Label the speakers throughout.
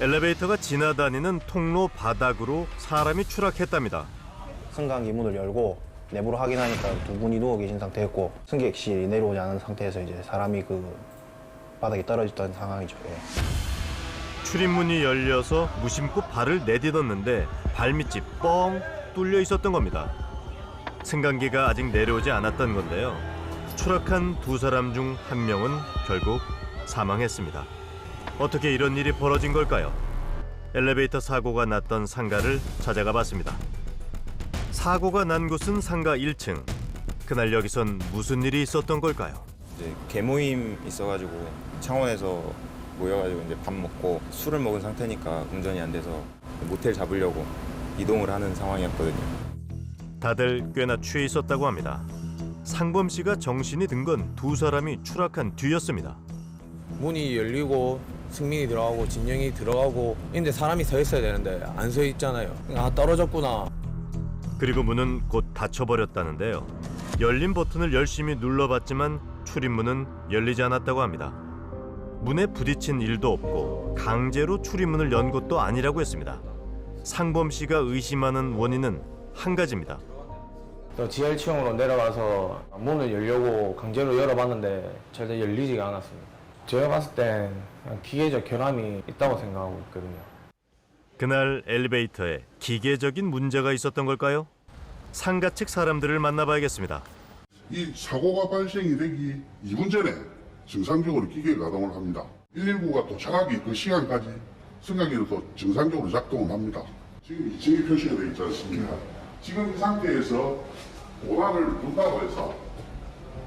Speaker 1: 엘리베이터가 지나다니는 통로 바닥으로 사람이 추락했답니다.
Speaker 2: 승강기 문을 열고 내부로 확인하니까 두 분이 누워 계신 상태였고 승객실이 내려오지 않은 상태에서 이제 사람이 그 바닥에 떨어졌던 상황이죠. 예.
Speaker 1: 출입문이 열려서 무심코 발을 내딛었는데 발밑이 뻥 뚫려 있었던 겁니다. 승강기가 아직 내려오지 않았던 건데요. 추락한 두 사람 중 한 명은 결국 사망했습니다. 어떻게 이런 일이 벌어진 걸까요? 엘리베이터 사고가 났던 상가를 찾아가 봤습니다. 사고가 난 곳은 상가 1층. 그날 여기선 무슨 일이 있었던 걸까요?
Speaker 3: 이제 개모임 있어가지고 창원에서 모여가지고 이제 밥 먹고 술을 먹은 상태니까 운전이 안 돼서 모텔 잡으려고 이동을 하는 상황이었거든요.
Speaker 1: 다들 꽤나 취해 있었다고 합니다. 상범 씨가 정신이 든 건 두 사람이 추락한 뒤였습니다.
Speaker 4: 문이 열리고 승민이 들어가고 진영이 들어가고 근데 사람이 서 있어야 되는데 안 서 있잖아요. 아 떨어졌구나.
Speaker 1: 그리고 문은 곧 닫혀버렸다는데요. 열린 버튼을 열심히 눌러봤지만 출입문은 열리지 않았다고 합니다. 문에 부딪힌 일도 없고 강제로 출입문을 연 것도 아니라고 했습니다. 상범 씨가 의심하는 원인은 한 가지입니다.
Speaker 4: 또 지하층으로 내려가서 문을 열려고 강제로 열어봤는데 절대 열리지가 않았습니다. 제가 봤을 땐 그냥 기계적 결함이 있다고 생각하고 있거든요.
Speaker 1: 그날 엘리베이터에 기계적인 문제가 있었던 걸까요? 상가 측 사람들을 만나봐야겠습니다.
Speaker 5: 이 사고가 발생이 되기 2분 전에 정상적으로 기계 가동을 합니다. 119가 도착하기 그 시간까지 승강기는 또 정상적으로 작동을 합니다. 지금 2층에 표시가 되어 있지 않습니까? 지금 이 상태에서 보단을 둔다고 해서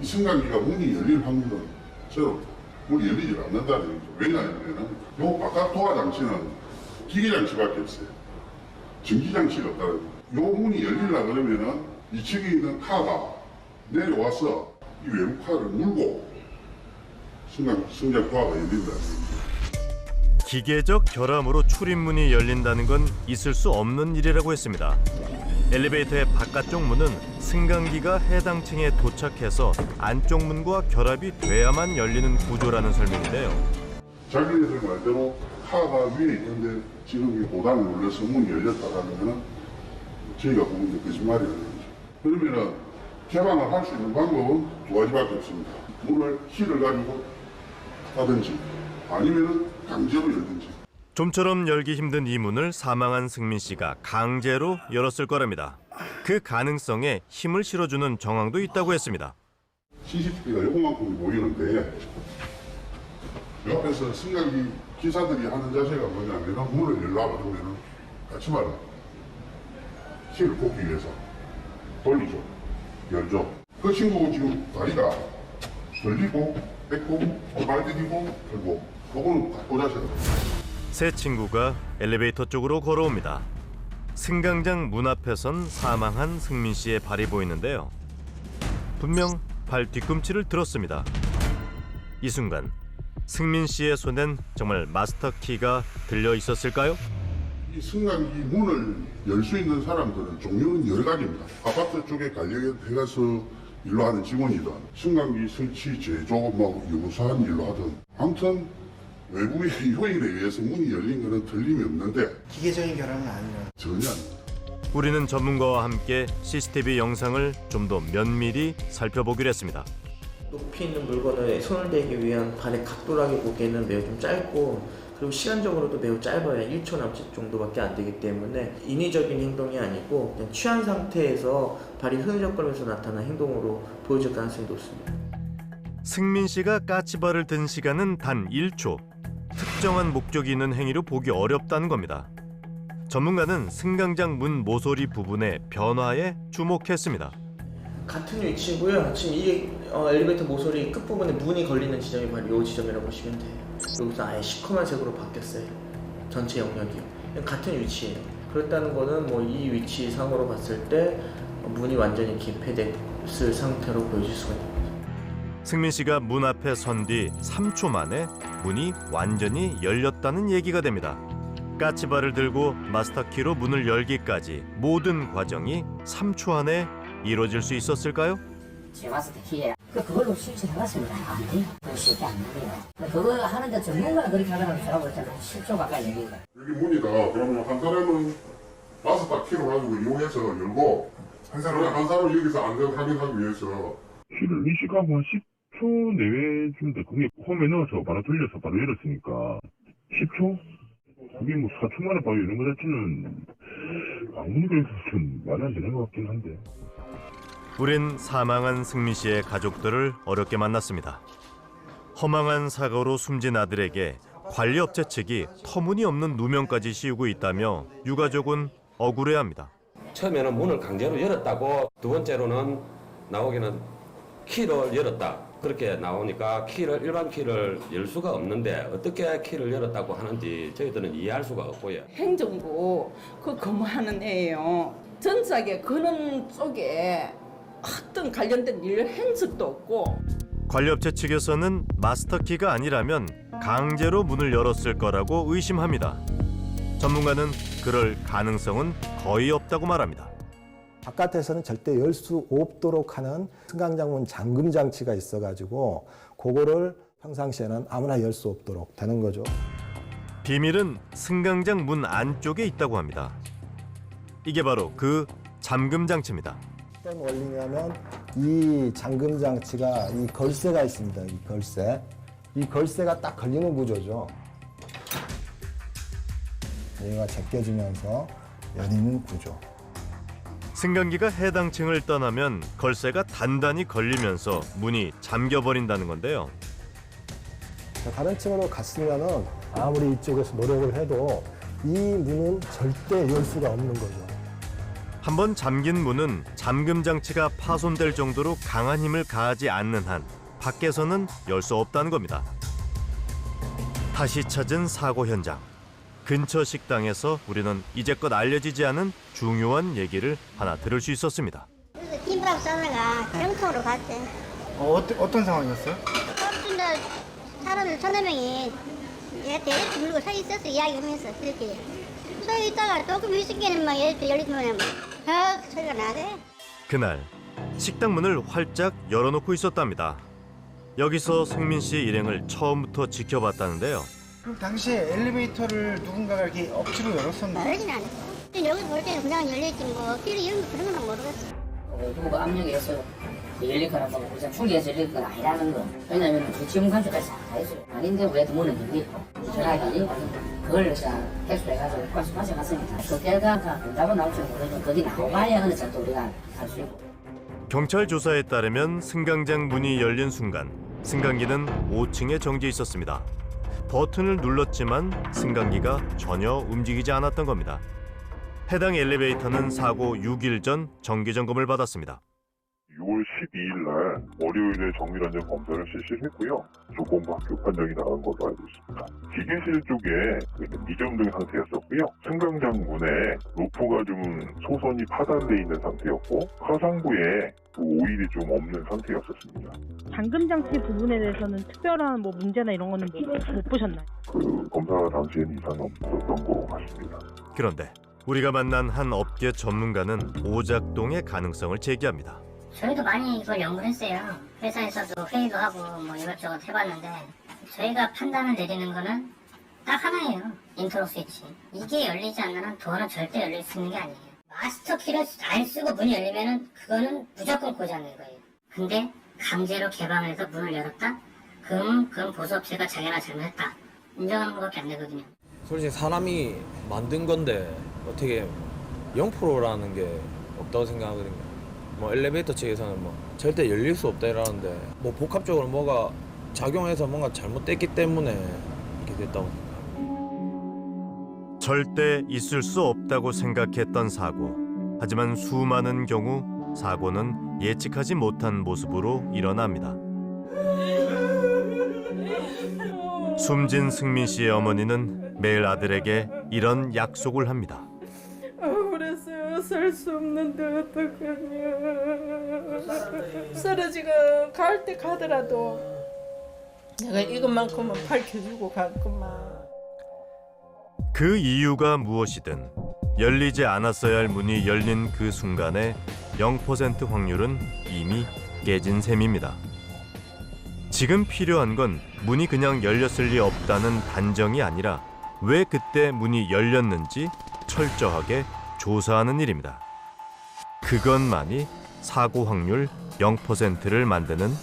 Speaker 5: 이 승강기가 문이 열릴 확률은 저로 문이 열리지 않는다는 얘기죠. 왜냐하면 요 바깥 도화 장치는 기계 장치밖에 없어요. 전기 장치가 없다는 거예요. 요 문이 열리려 그러면은 2층에 있는 카가 내려와서 이 외부 카를 물고 승장 도화가 얘기죠.
Speaker 1: 기계적 결함으로 출입문이 열린다는 건 있을 수 없는 일이라고 했습니다. 엘리베이터의 바깥쪽 문은 승강기가 해당 층에 도착해서 안쪽 문과 결합이 돼야만 열리는 구조라는 설명인데요.
Speaker 5: 자기네들 말대로 카가 위에 있는데 지금 이 보단을 눌러서 문이 열렸다라는 거는 저희가 보는 게 거짓말이라는 거죠. 그러면은 개방을 할 수 있는 방법은 두 가지밖에 없습니다. 문을 힐을 가지고 하든지 아니면은 강제로 열든지.
Speaker 1: 좀처럼 열기 힘든 이 문을 사망한 승민 씨가 강제로 열었을 거랍니다. 그 가능성에 힘을 실어주는 정황도 있다고 했습니다.
Speaker 5: CCTV가 요만큼 보이는데 옆에서 승강기 기사들이 하는 자세가 뭐냐면 문을 열라 그러면 같이 말아 힐을 꽂기 위해서 돌리죠 열죠 그 친구 지금 다리가 걸리고 뺏고 발 디디고 들고 그거는 다 꽂아셔야
Speaker 1: 새 친구가 엘리베이터 쪽으로 걸어옵니다. 승강장 문 앞에선 사망한 승민 씨의 발이 보이는데요. 분명 발 뒤꿈치를 들었습니다. 이 순간 승민 씨의 손엔 정말 마스터 키가 들려 있었을까요?
Speaker 5: 이 승강기 문을 열 수 있는 사람들은 종류는 여러 가지입니다. 아파트 쪽에 관리해가서 일로 하는 직원이든 승강기 설치, 제조, 뭐 유사한 일로 하든 아무튼 외부의 요인에 의해서 문이 열린 것은 틀림이 없는데
Speaker 2: 기계적인 결함은 아니라
Speaker 5: 전혀 아닙니다.
Speaker 1: 우리는 전문가와 함께 CCTV 영상을 좀 더 면밀히 살펴보기로 했습니다.
Speaker 6: 높이 있는 물건을 손을 대기 위한 발의 각도라기 보기에는 매우 좀 짧고 그리고 시간적으로도 매우 짧아요. 1초 남짓 정도밖에 안 되기 때문에 인위적인 행동이 아니고 그냥 취한 상태에서 발이 흐느적거리면서 나타난 행동으로 보여질 가능성이 높습니다.
Speaker 1: 승민 씨가 까치발을 든 시간은 단 1초. 특정한 목적이 있는 행위로 보기 어렵다는 겁니다. 전문가는 승강장 문 모서리 부분의 변화에 주목했습니다.
Speaker 6: 같은 위치고요. 지금 이 어, 엘리베이터 모서리 끝부분에 문이 걸리는 지점이 바로 이 지점이라고 보시면 돼요. 여기서 아예 시커먼 색으로 바뀌었어요. 전체 영역이요. 같은 위치예요. 그렇다는 거는 뭐 이 위치 상으로 봤을 때 문이 완전히 개폐됐을 상태로 보여질 수가 있는 거죠.
Speaker 1: 승민 씨가 문 앞에 선 뒤 3초 만에 문이 완전히 열렸다는 얘기가 됩니다. 까치발을 들고 마스터키로 문을 열기까지 모든 과정이 3초 안에 이루어질 수 있었을까요?
Speaker 7: 제가 봤을 때 기회 그 그걸로 실천해봤습니다. 안 돼요. 그거 쉽게 안 돼요. 그거 하는데 전문가가 그렇게 하더라도 제가 볼 때는 10초 가까이 열린다.
Speaker 5: 여기 문이다. 그러면 한 사람은 다섯 바 키로 가지고 이용해서 열고 한 사람은 한 사람 여기서 안전 확인하기 위해서
Speaker 8: 키를 인식하고 한 10초 내외쯤 돼. 그게 홈에 넣어서 바로 돌려서 바로 열었으니까 10초? 그게 뭐 4초 만에 바로 이런 거 자체는 아무리 그래도 좀 말이 안 되는 것 같긴 한데.
Speaker 1: 우린 사망한 승민 씨의 가족들을 어렵게 만났습니다. 허망한 사고로 숨진 아들에게 관리업체 측이 터무니없는 누명까지 씌우고 있다며 유가족은 억울해합니다.
Speaker 9: 처음에는 문을 강제로 열었다고 두 번째로는 나오기는 키를 열었다 그렇게 나오니까 키를 일반 키를 열 수가 없는데 어떻게 키를 열었다고 하는지 저희들은 이해할 수가 없고요.
Speaker 10: 행정부 그 근무하는 애예요. 전작에 그런 쪽에 어떤 관련된 일 행적도 없고
Speaker 1: 관리업체 측에서는 마스터키가 아니라면 강제로 문을 열었을 거라고 의심합니다. 전문가는 그럴 가능성은 거의 없다고 말합니다.
Speaker 11: 바깥에서는 절대 열 수 없도록 하는 승강장문 잠금 장치가 있어가지고 그거를 평상시에는 아무나 열 수 없도록 되는 거죠.
Speaker 1: 비밀은 승강장 문 안쪽에 있다고 합니다. 이게 바로 그 잠금 장치입니다.
Speaker 11: 어떤 원리냐면 이 잠금 장치가 이 걸쇠가 있습니다. 이 걸쇠. 이 걸쇠가 딱 걸리는 구조죠. 여기가 제껴지면서 열리는 구조.
Speaker 1: 승강기가 해당 층을 떠나면 걸쇠가 단단히 걸리면서 문이 잠겨버린다는 건데요.
Speaker 11: 다른 층으로 갔으면은 아무리 이쪽에서 노력을 해도 이 문은 절대 열 수가 없는 거죠.
Speaker 1: 한번 잠긴 문은 잠금 장치가 파손될 정도로 강한 힘을 가하지 않는 한 밖에서는 열 수 없다는 겁니다. 다시 찾은 사고 현장. 근처 식당에서 우리는 이제껏 알려지지 않은 중요한 얘기를 하나 들을 수 있었습니다.
Speaker 12: 그래서 김밥 싸다가 병통으로 갔대.
Speaker 2: 어, 어떤 상황이었어요?
Speaker 12: 깜짝이야 사람들 서너 명이 얘 대레트 물고 서 있었어 이야기하면서 그렇게 서 있다가 조금 있을게는 막얘 열리면 막 소리가 나대.
Speaker 1: 그날 식당 문을 활짝 열어놓고 있었답니다. 여기서 승민 씨 일행을 처음부터 지켜봤다는데요.
Speaker 2: 그럼 당시에 엘리베이터를 누군가가 이렇게 억지로 열었었나?
Speaker 12: 그러진 않았어. 여기서 볼 때는 그냥 열려있지 뭐 길이 이런 거 그런 건 모르겠어.
Speaker 7: 누구 압력에서 열릴 거라 뭐 우선 충격해서 열릴 건 아니라는 거. 왜냐면 그 지문 감축까지 다 했어요. 아닌데 왜 문은 열려 있고 전화기 그걸 그냥 해소해가지고 빨리 가져갔으니까 그 결과가 응답은 나올지 모르지만 거기 나와야 어느 정도 우리가 알수 있고.
Speaker 1: 경찰 조사에 따르면 승강장 문이 열린 순간 승강기는 5층에 정지해 있었습니다. 버튼을 눌렀지만 승강기가 전혀 움직이지 않았던 겁니다. 해당 엘리베이터는 사고 6일 전 정기 점검을 받았습니다.
Speaker 8: 6월 12일 날 월요일에 정밀안전 검사를 실시했고요. 조건부 학교 판정이 나간 것으로 알고 있습니다. 기계실 쪽에 미정된 상태였었고요. 승강장 문에 로프가 좀 소선이 파단돼 있는 상태였고 화상부에 그 오일이 좀 없는 상태였었습니다.
Speaker 10: 잠금 장치 부분에 대해서는 특별한 뭐 문제나 이런 거는 못 보셨나요?
Speaker 8: 그 검사 당시에는 이상이 없었던 것 같습니다.
Speaker 1: 그런데 우리가 만난 한 업계 전문가는 오작동의 가능성을 제기합니다.
Speaker 12: 저희도 많이 이걸 연구를 했어요. 회사에서도 회의도 하고 뭐 이것저것 해봤는데 저희가 판단을 내리는 거는 딱 하나예요. 인트로 스위치. 이게 열리지 않는 한 도어는 절대 열릴 수 있는 게 아니에요. 마스터 키를 안 쓰고 문이 열리면은 그거는 무조건 고장인 거예요. 근데 강제로 개방을 해서 문을 열었다? 그럼 그건 보수업체가 자기가 잘못했다. 인정하는 것밖에 안 되거든요.
Speaker 4: 솔직히 사람이 만든 건데 어떻게 0%라는 게 없다고 생각하거든요. 뭐 엘리베이터 측에서는 뭐 절대 열릴 수 없다 이러는데 뭐 복합적으로 뭐가 작용해서 뭔가 잘못됐기 때문에 이렇게 됐다고 생각합니다.
Speaker 1: 절대 있을 수 없다고 생각했던 사고. 하지만 수많은 경우 사고는 예측하지 못한 모습으로 일어납니다. 숨진 승민 씨의 어머니는 매일 아들에게 이런 약속을 합니다.
Speaker 10: 억울했어요. 살 수 없는데 어떡하냐. 쓰러지가 갈때 가더라도 내가 이것만큼은 밝혀주고 갔구만.
Speaker 1: 그 이유가 무엇이든 열리지 않았어야 할 문이 열린 그 순간에 0% 확률은 이미 깨진 셈입니다. 지금 필요한 건 문이 그냥 열렸을 리 없다는 단정이 아니라 왜 그때 문이 열렸는지 철저하게 조사하는 일입니다. 그것만이 사고 확률 0%를 만드는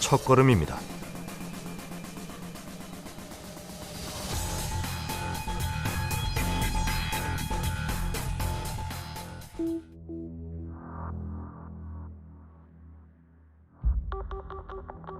Speaker 1: 첫걸음입니다. Oh.